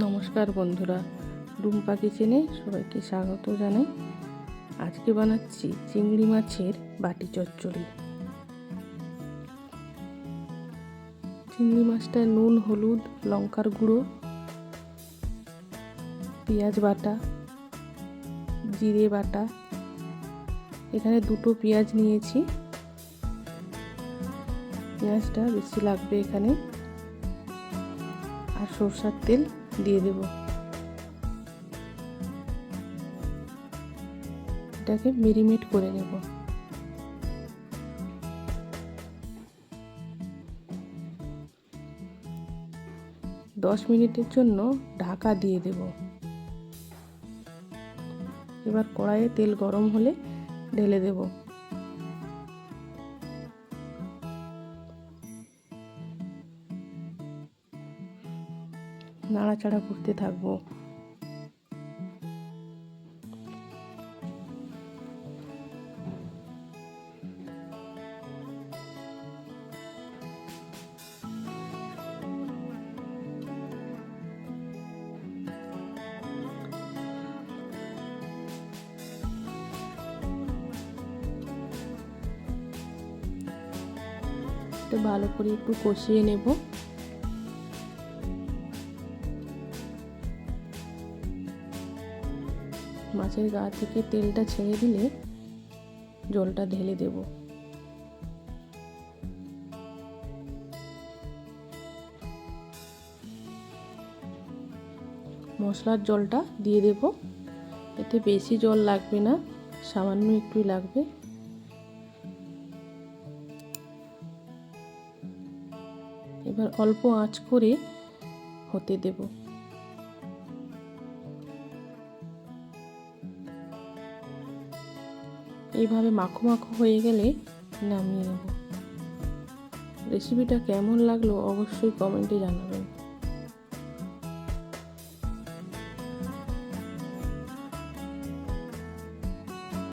নমস্কার বন্ধুরা, রুম্পা কিচেনে সবাইকে স্বাগত জানাই। আজকে বানাচ্ছি চিংড়ি মাছের বাটি চচ্চড়ি। চিংড়ি মাছটা নুন, হলুদ, লঙ্কার গুঁড়ো, পেঁয়াজ বাটা, জিরে বাটা। এখানে দুটো পেঁয়াজ নিয়েছি। পেঁয়াজটা বেশি লাগবে এখানে। আর সরষার তেল দিয়ে দেব। এটাকে মেরিনেট করে নেব। দশ মিনিটের জন্য ঢাকা দিয়ে দেব। এবার কড়াইয়ে তেল গরম হলে ঢেলে দেবো। নাড়াচাড়া করতে থাকব। ভালো করে একটু কষিয়ে নেব। মাছের গা থেকে তেলটা ছেড়ে দিলে জলটা ঢেলে দেব। মশলার জলটা দিয়ে দেব। এতে বেশি জল লাগবে না, সামান্য একটু লাগবে। এবার অল্প আঁচ করে হতে দেবো। এইভাবে মাখো মাখো হয়ে গেলে নামিয়ে নেব। রেসিপিটা কেমন লাগল অবশ্যই কমেন্টে জানাবেন।